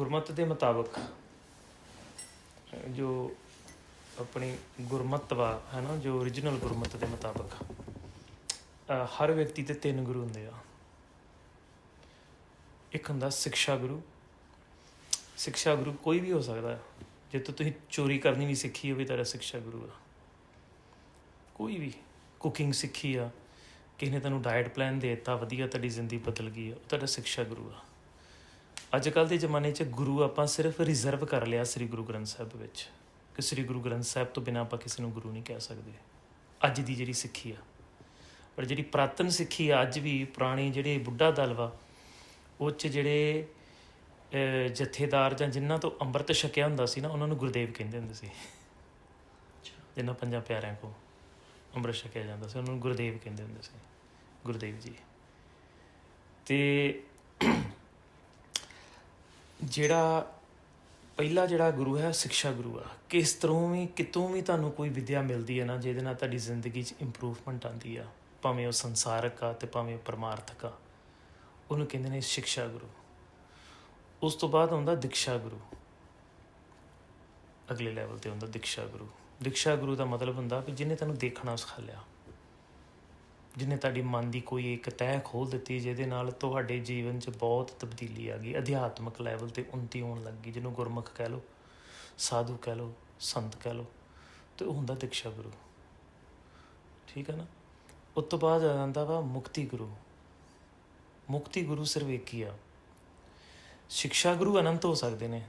ਗੁਰਮਤ ਦੇ ਮੁਤਾਬਕ, ਜੋ ਆਪਣੀ ਗੁਰਮਤ ਵਾ ਹੈ ਨਾ, ਜੋ origignal ਗੁਰਮਤ ਦੇ ਮੁਤਾਬਕ ਹਰ ਵਿਅਕਤੀ ਤੇ ਤਿੰਨ ਗੁਰੂ ਹੁੰਦੇ ਆ। ਇੱਕ ਹੁੰਦਾ ਸਿੱਖਿਆ ਗੁਰੂ। ਸਿੱਖਿਆ ਗੁਰੂ ਕੋਈ ਵੀ ਹੋ ਸਕਦਾ ਹੈ। ਜੇ ਤੋਂ ਤੁਸੀਂ ਚੋਰੀ ਕਰਨੀ ਵੀ ਸਿੱਖੀ ਹੋਵੇ ਤਾਂ ਸਿੱਖਿਆ ਗੁਰੂ ਆ। ਕੋਈ ਵੀ ਕੁਕਿੰਗ ਸਿੱਖੀ ਆ, ਕਿਸੇ ਨੇ ਤੁਹਾਨੂੰ ਡਾਈਟ ਪਲਾਨ ਦੇ ਦਿੱਤਾ, ਵਧੀਆ ਤੁਹਾਡੀ ਜ਼ਿੰਦਗੀ ਬਦਲ ਗਈ ਆ, ਉਹ ਤੁਹਾਡਾ ਸਿੱਖਿਆ ਗੁਰੂ ਆ। ਅੱਜ ਕੱਲ ਦੇ ਜ਼ਮਾਨੇ 'ਚ ਗੁਰੂ ਆਪਾਂ ਸਿਰਫ ਰਿਜ਼ਰਵ ਕਰ ਲਿਆ ਸ੍ਰੀ ਗੁਰੂ ਗ੍ਰੰਥ ਸਾਹਿਬ ਵਿੱਚ, ਕਿ ਸ੍ਰੀ ਗੁਰੂ ਗ੍ਰੰਥ ਸਾਹਿਬ ਤੋਂ ਬਿਨਾਂ ਆਪਾਂ ਕਿਸੇ ਨੂੰ ਗੁਰੂ ਨਹੀਂ ਕਹਿ ਸਕਦੇ। ਅੱਜ ਦੀ ਜਿਹੜੀ ਸਿੱਖੀ ਆ, ਪਰ ਜਿਹੜੀ ਪ੍ਰਾਤਨ ਸਿੱਖੀ ਆ, ਅੱਜ ਵੀ ਪੁਰਾਣੀ ਜਿਹੜੇ ਬੁੱਢਾ ਦਲ ਵਾ, ਉਹ 'ਚ ਜਿਹੜੇ ਜਥੇਦਾਰ ਜਾਂ ਜਿਨ੍ਹਾਂ ਤੋਂ ਅੰਮ੍ਰਿਤ ਛਕਿਆ ਹੁੰਦਾ ਸੀ ਨਾ, ਉਹਨਾਂ ਨੂੰ ਗੁਰਦੇਵ ਕਹਿੰਦੇ ਹੁੰਦੇ ਸੀ। ਜਿਨ੍ਹਾਂ ਪੰਜਾਂ ਪਿਆਰਿਆਂ ਕੋ ਅੰਮ੍ਰਿਤ ਛਕਿਆ ਜਾਂਦਾ ਸੀ, ਉਹਨਾਂ ਨੂੰ ਗੁਰਦੇਵ ਕਹਿੰਦੇ ਹੁੰਦੇ ਸੀ। ਗੁਰਦੇਵ ਜੀ। ਤੇ ਜਿਹੜਾ ਪਹਿਲਾ ਜਿਹੜਾ ਗੁਰੂ ਹੈ, ਸਿੱਖਿਆ ਗੁਰੂ ਆ। ਕਿਸ ਤਰ੍ਹਾਂ ਵੀ, ਕਿਤੋਂ ਵੀ ਤੁਹਾਨੂੰ ਕੋਈ ਵਿਦਿਆ ਮਿਲਦੀ ਹੈ ਨਾ, ਜਿਹਦੇ ਨਾਲ ਤੁਹਾਡੀ ਜ਼ਿੰਦਗੀ 'ਚ ਇੰਪਰੂਵਮੈਂਟ ਆਉਂਦੀ ਆ, ਭਾਵੇਂ ਉਹ ਸੰਸਾਰਕ ਆ ਤੇ ਭਾਵੇਂ ਉਹ ਪਰਮਾਰਥਕ ਆ, ਉਹਨੂੰ ਕਹਿੰਦੇ ਨੇ ਸਿੱਖਿਆ ਗੁਰੂ। ਉਸ ਤੋਂ ਬਾਅਦ ਆਉਂਦਾ ਦੀਕਸ਼ਾ ਗੁਰੂ। ਅਗਲੇ ਲੈਵਲ ਤੇ ਹੁੰਦਾ ਦੀਕਸ਼ਾ ਗੁਰੂ। ਦੀਕਸ਼ਾ ਗੁਰੂ ਦਾ ਮਤਲਬ ਹੁੰਦਾ ਕਿ ਜਿਹਨੇ ਤੈਨੂੰ ਦੇਖਣਾ, ਸਿਖਾ ਲਿਆ। ਜਿਹਨੇ ਤੁਹਾਡੀ ਮਨ ਦੀ ਕੋਈ ਇੱਕ ਤਹਿ ਖੋਲ ਦਿੱਤੀ, ਜਿਹਦੇ ਨਾਲ ਤੁਹਾਡੇ ਜੀਵਨ 'ਚ ਬਹੁਤ ਤਬਦੀਲੀ ਆ ਗਈ, ਅਧਿਆਤਮਕ ਲੈਵਲ ਤੇ ਉન્નਤੀ ਹੋਣ ਲੱਗ ਗਈ, ਜਿਹਨੂੰ ਗੁਰਮੁਖ ਕਹਿ ਲਓ, ਸਾਧੂ ਕਹਿ ਲਓ, ਸੰਤ ਕਹਿ ਲਓ, ਤੇ ਉਹ ਹੁੰਦਾ ਦੀਕਸ਼ਾ ਗੁਰੂ। ਠੀਕ ਹੈ ਨਾ? ਉਸ ਤੋਂ ਬਾਅਦ ਆ ਜਾਂਦਾ ਵਾ ਮੁਕਤੀ ਗੁਰੂ। ਮੁਕਤੀ ਗੁਰੂ ਸਿਰਫ ਇੱਕ ਹੀ ਆ। ਸਿੱਖਿਆ ਗੁਰੂ ਅਨੰਤ ਹੋ ਸਕਦੇ ਨੇ।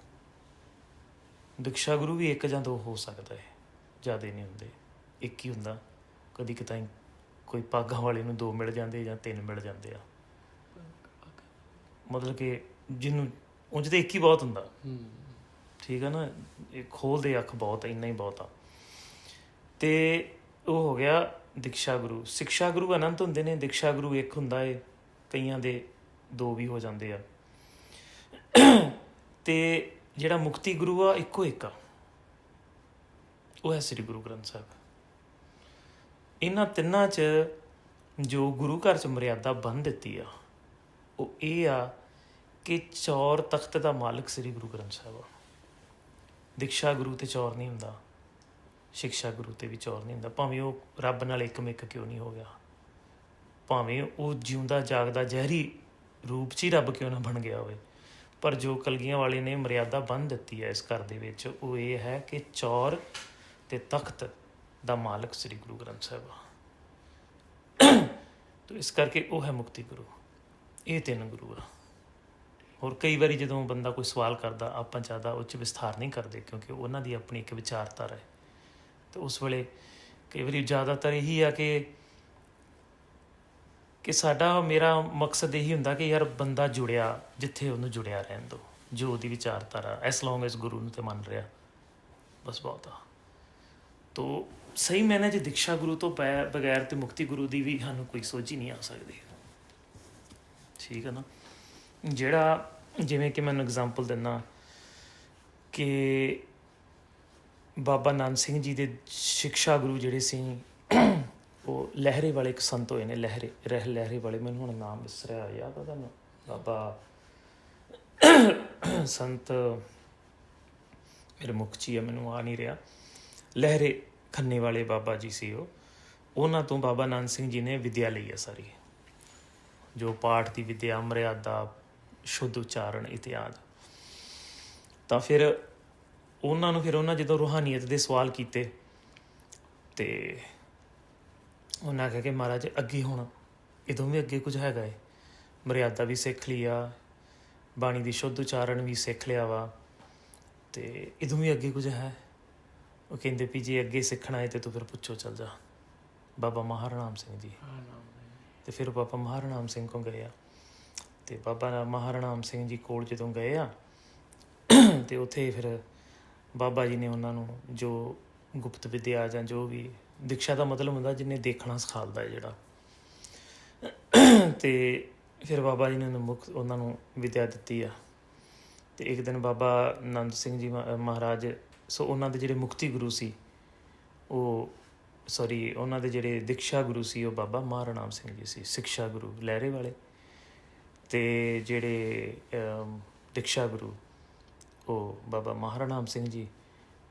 ਦੀਕਸ਼ਾ ਗੁਰੂ ਵੀ ਇੱਕ ਜਾਂ ਦੋ ਹੋ ਸਕਦਾ ਹੈ। ਜ਼ਿਆਦਾ ਨਹੀਂ ਹੁੰਦੇ। ਇੱਕ ਹੀ ਹੁੰਦਾ। ਕਦੀ ਕਿਤਾਈ ਕੋਈ ਪਾਗਾਂ ਵਾਲੇ ਨੂੰ ਦੋ ਮਿਲ ਜਾਂਦੇ ਜਾਂ ਤਿੰਨ ਮਿਲ ਜਾਂਦੇ ਆ। ਮਤਲਬ ਕਿ ਜਿਹਨੂੰ ਉਂਝ ਤੇ ਇੱਕ ਹੀ ਬਹੁਤ ਹੁੰਦਾ। ਠੀਕ ਹੈ ਨਾ? ਇਹ ਖੋਲਦੇ ਅੱਖ ਬਹੁਤ ਇੰਨਾ ਹੀ ਬਹੁਤ ਆ। ਤੇ ਉਹ ਹੋ ਗਿਆ ਦੀਕਸ਼ਾ ਗੁਰੂ। ਸਿੱਖਿਆ ਗੁਰੂ ਅਨੰਤ ਹੁੰਦੇ ਨੇ, ਦੀਕਸ਼ਾ ਗੁਰੂ ਇੱਕ ਹੁੰਦਾ ਏ। ਕਈਆਂ ਦੇ ਦੋ ਵੀ ਹੋ ਜਾਂਦੇ ਆ। ਤੇ ਜਿਹੜਾ ਮੁਕਤੀ ਗੁਰੂ ਆ, ਇੱਕੋ ਇੱਕ ਆ। ਉਹ ਹੈ ਸ੍ਰੀ ਗੁਰੂ ਗ੍ਰੰਥ ਸਾਹਿਬ। ਇਹਨਾਂ ਤਿੰਨਾਂ 'ਚ ਜੋ ਗੁਰੂ ਘਰ 'ਚ ਮਰਿਆਦਾ ਬੰਨ ਦਿੱਤੀ ਆ, ਉਹ ਇਹ ਆ ਕਿ ਚੌਰ ਤਖਤ ਦਾ ਮਾਲਕ ਸ੍ਰੀ ਗੁਰੂ ਗ੍ਰੰਥ ਸਾਹਿਬ ਆ। ਦੀਕਸ਼ਾ ਗੁਰੂ ਤੇ ਚੌਰ ਨਹੀਂ ਹੁੰਦਾ ਸਿੱਖਿਆ ਗੁਰੂ ਤੇ ਵੀ ਚੌਰ ਨਹੀਂ ਹੁੰਦਾ। ਭਾਵੇਂ ਉਹ ਰੱਬ ਨਾਲ ਇੱਕ ਮਿੱਕ ਕਿਉਂ ਨਹੀਂ ਹੋ ਗਿਆ, ਭਾਵੇਂ ਉਹ ਜਿਉਂਦਾ ਜਾਗਦਾ ਜ਼ਹਿਰੀ ਰੂਪ 'ਚ ਹੀ ਰੱਬ ਕਿਉਂ ਨਾ ਬਣ ਗਿਆ ਹੋਵੇ, ਪਰ ਜੋ ਕਲਗੀਆਂ ਵਾਲੇ ਨੇ ਮਰਿਆਦਾ ਬੰਨ ਦਿੱਤੀ ਹੈ ਇਸ ਘਰ ਦੇ ਵਿੱਚ, ਉਹ ਇਹ ਹੈ ਕਿ ਚੌਰ ਤੇ ਤਖਤ ਦਾ ਮਾਲਕ ਸ੍ਰੀ ਗੁਰੂ ਗ੍ਰੰਥ ਸਾਹਿਬ ਆ। ਤੋ ਇਸ ਕਰਕੇ ਉਹ ਹੈ ਮੁਕਤੀ ਗੁਰੂ। ਇਹ ਤਿੰਨ ਗੁਰੂ ਆ। ਹੋਰ ਕਈ ਵਾਰੀ ਜਦੋਂ ਬੰਦਾ ਕੋਈ ਸਵਾਲ ਕਰਦਾ, ਆਪਾਂ ਜ਼ਿਆਦਾ ਉੱਚ ਵਿਸਥਾਰ ਨਹੀਂ ਕਰਦੇ ਕਿਉਂਕਿ ਉਹਨਾਂ ਦੀ ਆਪਣੀ ਇੱਕ ਵਿਚਾਰਧਾਰਾ ਹੈ ਤੇ ਉਸ ਵੇਲੇ ਕਈ ਵਾਰੀ ਜ਼ਿਆਦਾਤਰ ਇਹੀ ਆ ਕਿ ਕਿ ਸਾਡਾ ਮੇਰਾ ਮਕਸਦ ਇਹੀ ਹੁੰਦਾ ਕਿ ਯਾਰ ਬੰਦਾ ਜੁੜਿਆ, ਜਿੱਥੇ ਉਹਨੂੰ ਜੁੜਿਆ ਰਹਿਣ ਦੋ, ਜੋ ਉਹਦੀ ਵਿਚਾਰਧਾਰਾ ਐਸ ਲੌਂਗ ਐਸ ਗੁਰੂ ਨੂੰ ਤੇ ਮੰਨ ਰਿਹਾ। ਬਸ ਬਹੁਤ ਆ। ਤੋ ਸਹੀ ਮੈਨੇ ਜੇ ਦੀਕਸ਼ਾ ਗੁਰੂ ਤੋਂ ਬੈ- ਬਗੈਰ ਤੇ ਮੁਕਤੀ ਗੁਰੂ ਦੀ ਵੀ ਸਾਨੂੰ ਕੋਈ ਸੋਚ ਹੀ ਨਹੀਂ ਆ ਸਕਦੀ। ਠੀਕ ਹੈ ਨਾ? ਜਿਹੜਾ, ਜਿਵੇਂ ਕਿ ਮੈਨੂੰ ਐਗਜ਼ਾਮਪਲ ਦਿੰਨਾ ਕਿ ਬਾਬਾ ਨਾਨਕ ਸਿੰਘ ਜੀ ਦੇ ਸਿੱਖਿਆ ਗੁਰੂ ਜਿਹੜੇ ਸੀ, ਉਹ ਲਹਿਰੇ ਵਾਲੇ ਇੱਕ ਸੰਤ ਹੋਏ ਨੇ, ਲਹਿਰੇ, ਰਹਿ, ਲਹਿਰੇ ਵਾਲੇ, ਮੈਨੂੰ ਹੁਣ ਨਾਮ ਵਿਸਰਿਆ ਯਾਦ ਆ ਤੁਹਾਨੂੰ? ਬਾਬਾ ਸੰਤ, ਮੇਰੇ ਮੁਖ 'ਚ ਹੀ ਆ, ਮੈਨੂੰ ਆ ਨਹੀਂ ਰਿਹਾ। ਲਹਿਰੇ ਖੰਨੇ ਵਾਲੇ ਬਾਬਾ ਜੀ ਸੀ ਉਹ। ਉਹਨਾਂ ਤੋਂ ਬਾਬਾ ਨਾਨਕ ਸਿੰਘ ਜੀ ਨੇ ਵਿਦਿਆ ਲਈ ਹੈ ਸਾਰੀ। ਜੋ ਪਾਠ ਦੀ ਵਿਦਿਆ ਮਰਿਆਦਾ ਸ਼ੁੱਧ ਉਚਾਰਨ ਇਤਿਆਦ ਤਾਂ ਫਿਰ ਉਹਨਾਂ ਨੂੰ ਫਿਰ ਉਹਨਾਂ ਜਦੋਂ ਰੂਹਾਨੀਅਤ ਦੇ ਸਵਾਲ ਕੀਤੇ, ਤੇ ਉਹਨਾਂ ਕਿਹਾ ਕਿ ਮਹਾਰਾਜ ਅੱਗੇ ਹੁਣ ਇਦੋਂ ਵੀ ਅੱਗੇ ਕੁਝ ਹੈਗਾ ਏ। ਮਰਿਆਦਾ ਵੀ ਸਿੱਖ ਲਈ ਆ, ਬਾਣੀ ਦੀ ਸ਼ੁੱਧ ਉਚਾਰਨ ਵੀ ਸਿੱਖ ਲਿਆ ਵਾ, ਤੇ ਇਦੋਂ ਵੀ ਅੱਗੇ ਕੁਝ ਹੈ। ਉਹ ਕਹਿੰਦੇ ਵੀ ਜੇ ਅੱਗੇ ਸਿੱਖਣਾ ਹੈ ਤੇ ਤੂੰ ਫਿਰ ਪੁੱਛੋ ਚੱਲ ਜਾ। ਬਾਬਾ ਮਹਾਰਾਮ ਸਿੰਘ ਜੀ। ਤੇ ਫਿਰ ਬਾਬਾ ਮਹਾਰਾਮ ਸਿੰਘ ਕੋਲ ਗਏ ਆ। ਤੇ ਬਾਬਾ ਮਹਾਰਾਮ ਸਿੰਘ ਜੀ ਕੋਲ ਜਦੋਂ ਗਏ ਆ ਤੇ ਉੱਥੇ ਫਿਰ ਬਾਬਾ ਜੀ ਨੇ ਉਹਨਾਂ ਨੂੰ ਜੋ ਗੁਪਤ ਵਿਦਿਆ ਜਾਂ ਜੋ ਵੀ ਦੀਕਸ਼ਾ ਦਾ ਮਤਲਬ ਹੁੰਦਾ ਜਿਹਨੇ ਦੇਖਣਾ ਸਿਖਾਉਂਦਾ ਹੈ ਜਿਹੜਾ। ਤੇ ਫਿਰ ਬਾਬਾ ਜੀ ਨੇ ਉਹਨੂੰ ਮੁਕ ਉਹਨਾਂ ਨੂੰ ਵਿਦਿਆ ਦਿੱਤੀ ਆ। ਤੇ ਇੱਕ ਦਿਨ ਬਾਬਾ ਆਨੰਦ ਸਿੰਘ ਜੀ ਮਹਾ- ਮਹਾਰਾਜ ਸੋ ਉਹਨਾਂ ਦੇ ਜਿਹੜੇ ਮੁਕਤੀ ਗੁਰੂ ਸੀ ਉਹ ਸੌਰੀ ਉਹਨਾਂ ਦੇ ਜਿਹੜੇ ਦੀਕਸ਼ਾ ਗੁਰੂ ਸੀ ਉਹ ਬਾਬਾ ਮਹਾਰਾਮ ਸਿੰਘ ਜੀ ਸੀ ਸਿੱਖਿਆ ਗੁਰੂ ਲਹਿਰੇ ਵਾਲੇ। ਤੇ ਜਿਹੜੇ ਅਮ, ਦੀਕਸ਼ਾ ਗੁਰੂ ਉਹ ਬਾਬਾ ਮਹਾਰਾਣਾਮ ਸਿੰਘ ਜੀ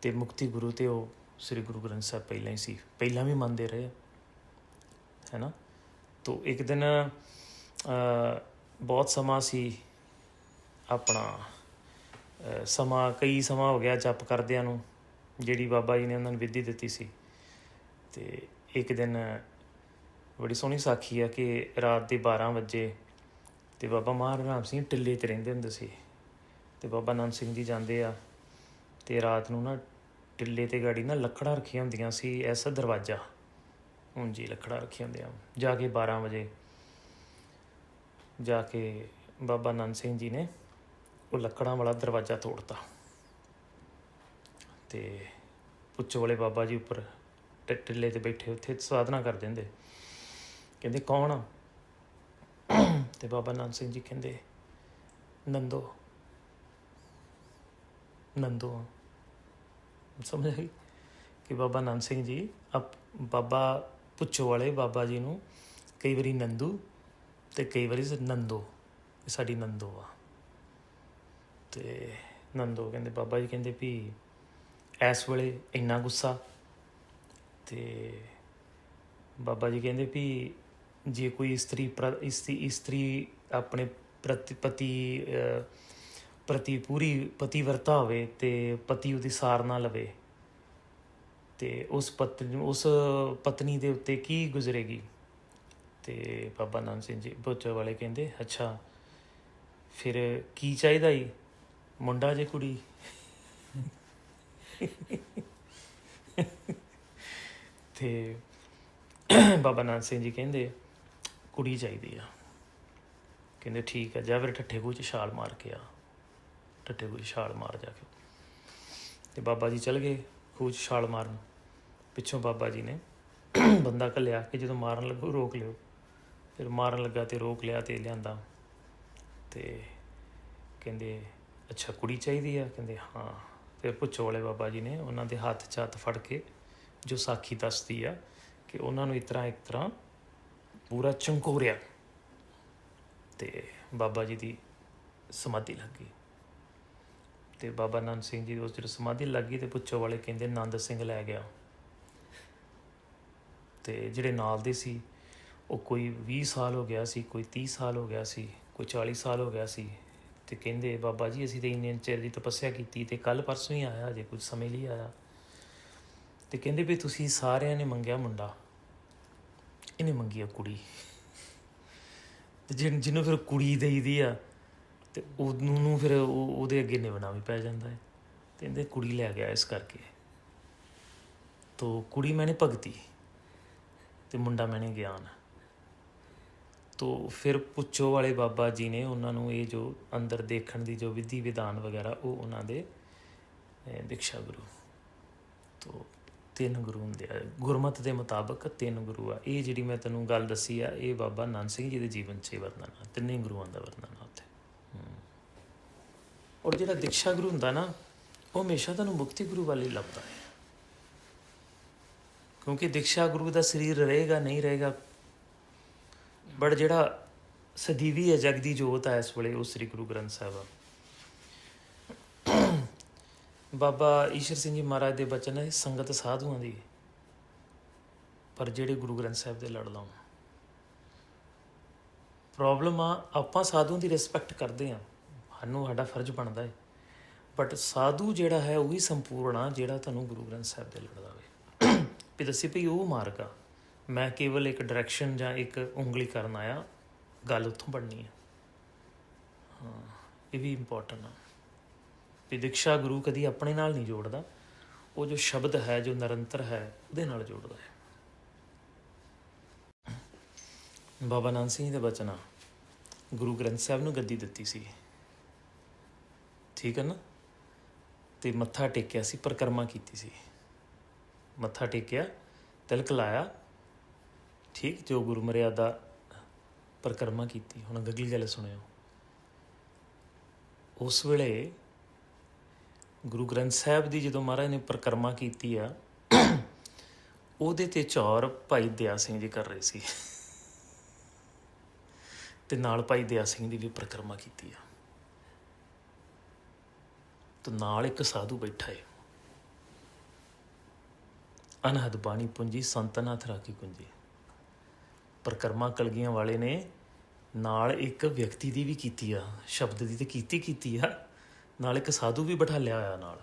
ਤੇ ਮੁਕਤੀ ਗੁਰੂ ਤੇ ਉਹ ਸ੍ਰੀ ਗੁਰੂ ਗ੍ਰੰਥ ਸਾਹਿਬ ਪਹਿਲਾਂ ਹੀ ਸੀ ਪਹਿਲਾਂ ਵੀ ਮੰਨਦੇ ਰਹੇ ਹੈ ਨਾ ਤੋ ਇੱਕ ਦਿਨ ਬਹੁਤ ਸਮਾਂ ਸੀ ਆਪਣਾ ਸਮਾਂ, ਕਈ ਸਮਾਂ ਹੋ ਗਿਆ ਜਪ ਕਰਦਿਆਂ ਨੂੰ, ਜਿਹੜੀ ਬਾਬਾ ਜੀ ਨੇ ਉਹਨਾਂ ਨੂੰ ਵਿਧੀ ਦਿੱਤੀ ਸੀ। ਤੇ ਇੱਕ ਦਿਨ ਬੜੀ ਸੋਹਣੀ ਸਾਖੀ ਆ ਕਿ ਰਾਤ ਦੇ 12 ਵਜੇ ਤੇ ਬਾਬਾ ਮਹਾਰਾਮ ਸਿੰਘ ਟਿੱਲੇ ਤੇ ਰਹਿੰਦੇ ਹੁੰਦੇ ਸੀ। ਤੇ ਬਾਬਾ ਨੰਦ ਸਿੰਘ ਜੀ ਜਾਂਦੇ ਆ ਤੇ ਰਾਤ ਨੂੰ ਨਾ ਟਿੱਲੇ ਤੇ ਗਾੜੀ ਨਾ ਲੱਕੜਾਂ ਰੱਖੀਆਂ ਹੁੰਦੀਆਂ ਸੀ, ਐਸਾ ਦਰਵਾਜ਼ਾ। ਹੁਣ ਜੀ ਲੱਕੜਾਂ ਰੱਖੀਆਂ ਹੁੰਦੀਆਂ। ਜਾ ਕੇ 12 ਵਜੇ ਜਾ ਕੇ ਬਾਬਾ ਨੰਦ ਸਿੰਘ ਜੀ ਨੇ ਉਹ ਲੱਕੜਾਂ ਵਾਲਾ ਦਰਵਾਜ਼ਾ ਤੋੜਤਾ। ਤੇ ਪੁੱਛ ਵਾਲੇ ਬਾਬਾ ਜੀ ਉੱਪਰ ਟ- ਟਿੱਲੇ ਤੇ ਬੈਠੇ ਉੱਥੇ ਸਾਧਨਾ ਕਰਦੇ ਹੁੰਦੇ ਕਹਿੰਦੇ, ਕੌਣ ਆ? ਤੇ ਬਾਬਾ ਨਾਨਕ ਸਿੰਘ ਜੀ ਕਹਿੰਦੇ, ਨੰਦੋ। ਨੰਦੋ ਆ। ਸਮਝ ਆਈ ਕਿ ਬਾਬਾ ਨਾਨਕ ਸਿੰਘ ਜੀ, ਅਪ, ਬਾਬਾ ਪੁੱਛੋ ਵਾਲੇ ਬਾਬਾ ਜੀ ਨੂੰ ਕਈ ਵਾਰੀ ਨੰਦੂ ਤੇ ਕਈ ਵਾਰੀ ਨੰਦੋ। ਸਾਡੀ ਨੰਦੋ ਆ। ਤੇ ਨੰਦੋ ਕਹਿੰਦੇ, ਬਾਬਾ ਜੀ ਕਹਿੰਦੇ ਵੀ ਇਸ ਵੇਲੇ ਇੰਨਾ ਗੁੱਸਾ ਤੇ ਬਾਬਾ ਜੀ ਕਹਿੰਦੇ ਵੀ ਜੇ ਕੋਈ ਇਸਤਰੀ ਪ੍ਰ- ਇਸਤਰੀ ਇਸਤਰੀ ਆਪਣੇ ਪ੍ਰਤੀ, ਪਤੀ ਪ੍ਰਤੀ ਪੂਰੀ ਪਤੀਵਰਤਾ ਹੋਵੇ ਤੇ ਪਤੀ ਉਹਦੀ ਸਾਰ ਨਾ ਲਵੇ, ਤੇ ਉਸ ਪਤਨੀ ਉਸ ਪਤਨੀ ਦੇ ਉੱਤੇ ਕੀ ਗੁਜ਼ਰੇਗੀ? ਤੇ ਬਾਬਾ ਨਾਨਕ ਸਿੰਘ ਜੀ ਬੋਚੋ ਵਾਲੇ ਕਹਿੰਦੇ, ਅੱਛਾ, ਫਿਰ ਕੀ ਚਾਹੀਦਾ ਈ ਮੁੰਡਾ ਜੇ ਕੁੜੀ। ਤੇ ਬਾਬਾ ਨਾਨਕ ਸਿੰਘ ਜੀ ਕਹਿੰਦੇ ਕੁੜੀ ਚਾਹੀਦੀ ਆ। ਕਹਿੰਦੇ ਠੀਕ ਆ, ਜਾ ਫਿਰ ਠੱਠੇ ਖੂਹ ਚ ਛਾਲ ਮਾਰ ਕੇ ਆ। ਠੱਠੇ ਖੂਹ 'ਚ ਛਾਲ ਮਾਰ ਜਾ ਕੇ। ਤੇ ਬਾਬਾ ਜੀ ਚਲ ਗਏ ਖੂਹ 'ਚ ਛਾਲ ਮਾਰਨ। ਪਿੱਛੋਂ ਬਾਬਾ ਜੀ ਨੇ ਬੰਦਾ ਘੱਲਿਆ ਕਿ ਜਦੋਂ ਮਾਰਨ ਲੱਗੋ ਰੋਕ ਲਿਓ। ਫਿਰ ਮਾਰਨ ਲੱਗਾ ਤੇ ਰੋਕ ਲਿਆ ਤੇ ਲਿਆਂਦਾ। ਤੇ ਕਹਿੰਦੇ ਅੱਛਾ, ਕੁੜੀ ਚਾਹੀਦੀ ਆ? ਕਹਿੰਦੇ, ਹਾਂ। ਫਿਰ ਪੁੱਛੋ ਵਾਲੇ ਬਾਬਾ ਜੀ ਨੇ, ਉਹਨਾਂ ਦੇ ਹੱਥ 'ਚ ਹੱਥ ਫੜ ਕੇ ਜੋ ਸਾਖੀ ਦੱਸਦੀ ਆ ਕਿ ਉਹਨਾਂ ਨੂੰ ਇਸ ਤਰ੍ਹਾਂ ਇੱਕ ਤਰ੍ਹਾਂ ਪੂਰਾ ਚੰਕੋਰਿਆ ਤੇ ਬਾਬਾ ਜੀ ਦੀ ਸਮਾਧੀ ਲੱਗ ਗਈ। ਤੇ ਬਾਬਾ ਨਾਨਕ ਸਿੰਘ ਜੀ ਉਸ ਜਦੋਂ ਸਮਾਧੀ ਲੱਗ ਗਈ ਤੇ ਪੁੱਛੋ ਵਾਲੇ ਕਹਿੰਦੇ, ਨੰਦ ਸਿੰਘ ਲੈ ਗਿਆ। ਤੇ ਜਿਹੜੇ ਨਾਲ ਦੇ ਸੀ, ਉਹ ਕੋਈ 20 ਸਾਲ ਹੋ ਗਿਆ ਸੀ, ਕੋਈ 30 ਸਾਲ ਹੋ ਗਿਆ ਸੀ, ਕੋਈ 40 ਸਾਲ ਹੋ ਗਿਆ ਸੀ ਤੇ ਕਹਿੰਦੇ, ਬਾਬਾ ਜੀ, ਅਸੀਂ ਤੇ ਇੰਨੇ ਚਿਰ ਦੀ ਤਪੱਸਿਆ ਕੀਤੀ ਤੇ ਕੱਲ ਪਰਸੋਂ ਹੀ ਆਇਆ ਜੇ ਕੁਝ ਸਮੇਂ ਲਈ ਆਇਆ। ਤੇ ਕਹਿੰਦੇ ਵੀ ਤੁਸੀਂ ਸਾਰਿਆਂ ਨੇ ਮੰਗਿਆ ਮੁੰਡਾ। ਇਹਨੇ ਮੰਗੀ ਆ ਕੁੜੀ। ਤੇ ਜਿਨ, ਜਿਹਨੂੰ ਫਿਰ ਕੁੜੀ ਦੇਈਦੀ ਆ, ਤੇ ਉਹਨੂੰ ਨੂੰ ਫਿਰ ਉਹ- ਉਹਦੇ ਅੱਗੇ ਨਿਭਣਾ ਵੀ ਪੈ ਜਾਂਦਾ ਹੈ। ਤੇ ਕਹਿੰਦੇ ਕੁੜੀ ਲੈ ਗਿਆ ਇਸ ਕਰਕੇ। ਤੋ ਕੁੜੀ ਮੈਨੇ ਭਗਤੀ, ਤੇ ਮੁੰਡਾ ਮੈਨੇ ਗਿਆਨ। ਤੋ ਫਿਰ ਪੁੱਛੋ ਵਾਲੇ ਬਾਬਾ ਜੀ ਨੇ ਉਹਨਾਂ ਨੂੰ ਇਹ ਜੋ ਅੰਦਰ ਦੇਖਣ ਦੀ ਜੋ ਵਿਧੀ ਵਿਧਾਨ ਵਗੈਰਾ ਉਹ ਉਹਨਾਂ ਦੇ ਅਹ, ਗੁਰੂ। ਤੋ ਤਿੰਨ ਗੁਰੂ ਹੁੰਦੇ ਆ। ਗੁਰਮਤ ਦੇ ਮੁਤਾਬਕ ਤਿੰਨ ਗੁਰੂ ਆ। ਇਹ ਜਿਹੜੀ ਮੈਂ ਤੈਨੂੰ ਗੱਲ ਦੱਸੀ ਆ ਇਹ ਬਾਬਾ ਨਾਨਕ ਸਿੰਘ ਜੀ ਦੇ ਜੀਵਨ 'ਚ ਹੀ ਵਰਣਨ ਆ। ਤਿੰਨੇ ਗੁਰੂਆਂ ਦਾ ਵਰਣਨ ਆ ਉੱਥੇ। ਔਰ ਜਿਹੜਾ ਦੀਕਸ਼ਾ ਗੁਰੂ ਹੁੰਦਾ ਨਾ ਉਹ ਹਮੇਸ਼ਾ ਤੁਹਾਨੂੰ ਮੁਕਤੀ ਗੁਰੂ ਵੱਲ ਲੱਭਦਾ ਹੈ। ਕਿਉਂਕਿ ਦੀਕਸ਼ਾ ਗੁਰੂ ਦਾ ਸਰੀਰ ਰਹੇਗਾ ਨਹੀਂ ਰਹੇਗਾ ਬਟ ਜਿਹੜਾ ਸਦੀਵੀ ਹੈ, ਜਗ ਦੀ ਜੋਤ ਹੈ, ਇਸ ਵੇਲੇ ਉਹ ਸ੍ਰੀ ਗੁਰੂ ਗ੍ਰੰਥ ਸਾਹਿਬ ਆ। ਬਾਬਾ ਈਸ਼ਰ ਸਿੰਘ ਜੀ ਮਹਾਰਾਜ ਦੇ ਬਚਨ ਹੈ ਸੰਗਤ ਸਾਧੂਆਂ ਦੀ, ਪਰ ਜਿਹੜੇ ਗੁਰੂ ਗ੍ਰੰਥ ਸਾਹਿਬ ਦੇ ਲੜ ਲਾਉਣ। ਪ੍ਰੋਬਲਮ ਆ, ਆਪਾਂ ਸਾਧੂ ਦੀ ਰਿਸਪੈਕਟ ਕਰਦੇ ਆ ਸਾਨੂੰ ਸਾਡਾ ਫਰਜ਼ ਬਣਦਾ ਹੈ। ਬਟ ਸਾਧੂ ਜਿਹੜਾ ਹੈ, ਉਹ ਹੀ ਸੰਪੂਰਨ ਆ ਜਿਹੜਾ ਤੁਹਾਨੂੰ ਗੁਰੂ ਗ੍ਰੰਥ ਸਾਹਿਬ ਦੇ ਲੜ ਲਾਵੇ। ਵੀ ਦੱਸੀ ਭਈ ਉਹ ਮਾਰਗ ਆ। ਮੈਂ ਕੇਵਲ ਇੱਕ ਡਾਇਰੈਕਸ਼ਨ ਜਾਂ ਇੱਕ ਉਂਗਲੀ ਕਰਨ ਆਇਆ, ਗੱਲ ਉੱਥੋਂ ਬਣਨੀ ਹੈ। ਹਾਂ, ਇਹ ਵੀ ਇੰਪੋਰਟੈਂਟ ਆ। ਵੀ ਦੀਕਸ਼ਾ ਗੁਰੂ ਕਦੀ ਆਪਣੇ ਨਾਲ ਨਹੀਂ ਜੋੜਦਾ, ਉਹ ਜੋ ਸ਼ਬਦ ਹੈ, ਜੋ ਨਿਰੰਤਰ ਹੈ, ਉਹਦੇ ਨਾਲ ਜੋੜਦਾ ਹੈ। ਬਾਬਾ ਨਾਨਕ ਸਿੰਘ ਜੀ ਦੇ ਬਚਨ ਆ, ਗੁਰੂ ਗ੍ਰੰਥ ਸਾਹਿਬ ਨੂੰ ਗੱਦੀ ਦਿੱਤੀ ਸੀ। ਠੀਕ ਹੈ ਨਾ? ਤੇ ਮੱਥਾ ਟੇਕਿਆ ਸੀ, ਪਰਿਕਰਮਾ ਕੀਤੀ ਸੀ। ਮੱਥਾ ਟੇਕਿਆ, ਤਿਲਕ ਲਾਇਆ ਠੀਕ ਜੋ ਗੁਰੂ ਮਰਿਆਦਾ ਪਰਿਕਰਮਾ ਕੀਤੀ। ਹੁਣ ਅਗਲੀ ਗੱਲ ਸੁਣਿਓ। ਉਸ ਵੇਲੇ ਗੁਰੂ ਗ੍ਰੰਥ ਸਾਹਿਬ ਦੀ ਜਦੋਂ ਮਹਾਰਾਜ ਨੇ ਪਰਿਕਰਮਾ ਕੀਤੀ ਆ, ਉਹਦੇ ਤੇ ਚੌਰ ਭਾਈ ਦਿਆ ਸਿੰਘ ਜੀ ਕਰ ਰਹੇ ਸੀ। ਤੇ ਨਾਲ ਭਾਈ ਦਿਆ ਸਿੰਘ ਦੀ ਵੀ ਪਰਿਕਰਮਾ ਕੀਤੀ ਆ। ਤੇ ਨਾਲ ਇੱਕ ਸਾਧੂ ਬੈਠਾ ਏ। ਅਨਹਦ ਬਾਣੀ ਪੁੰਜੀ ਸੰਤਨਾਥ ਰਾਖੀ ਕੁੰਜੀ। ਪਰਕਰਮਾ ਕਲਗੀਆਂ ਵਾਲੇ ਨੇ ਨਾਲ ਇੱਕ ਵਿਅਕਤੀ ਦੀ ਵੀ ਕੀਤੀ ਆ, ਸ਼ਬਦ ਦੀ ਤੇ ਕੀਤੀ ਕੀਤੀ ਆ, ਨਾਲ ਇੱਕ ਸਾਧੂ ਵੀ ਬਿਠਾ ਲਿਆ ਹੋਇਆ ਨਾਲ।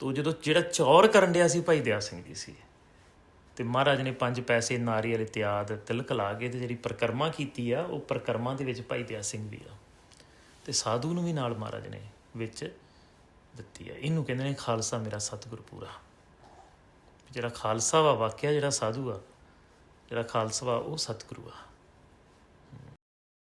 ਤੋ ਜਦੋਂ ਜਿਹੜਾ ਚੌਰ ਕਰਨ ਡਿਆ ਸੀ ਭਾਈ ਦਿਆ ਸਿੰਘ ਜੀ ਸੀ, ਤੇ ਮਹਾਰਾਜ ਨੇ ਪੰਜ ਪੈਸੇ ਨਾਰੀਅਲ ਇਤਿਆਦ ਤਿਲਕ ਲਾ ਕੇ ਤੇ ਜਿਹੜੀ ਪਰਕਰਮਾ ਕੀਤੀ ਆ, ਉਹ ਪਰਕਰਮਾ ਦੇ ਵਿੱਚ ਭਾਈ ਦਿਆ ਸਿੰਘ ਵੀ ਆ। ਤੇ ਸਾਧੂ ਨੂੰ ਵੀ ਨਾਲ ਮਹਾਰਾਜ ਨੇ ਵਿੱਚ ਦਿੱਤੀ ਆ। ਇਹਨੂੰ ਕਹਿੰਦੇ ਨੇ, ਖਾਲਸਾ ਮੇਰਾ ਸਤਿਗੁਰ ਪੂਰਾ। ਜਿਹੜਾ ਖਾਲਸਾ ਵਾ ਵਾਕਿਆ ਜਿਹੜਾ ਸਾਧੂ ਆ ਜਿਹੜਾ ਖਾਲਸਾ ਉਹ ਸਤਿਗੁਰੂ ਆ।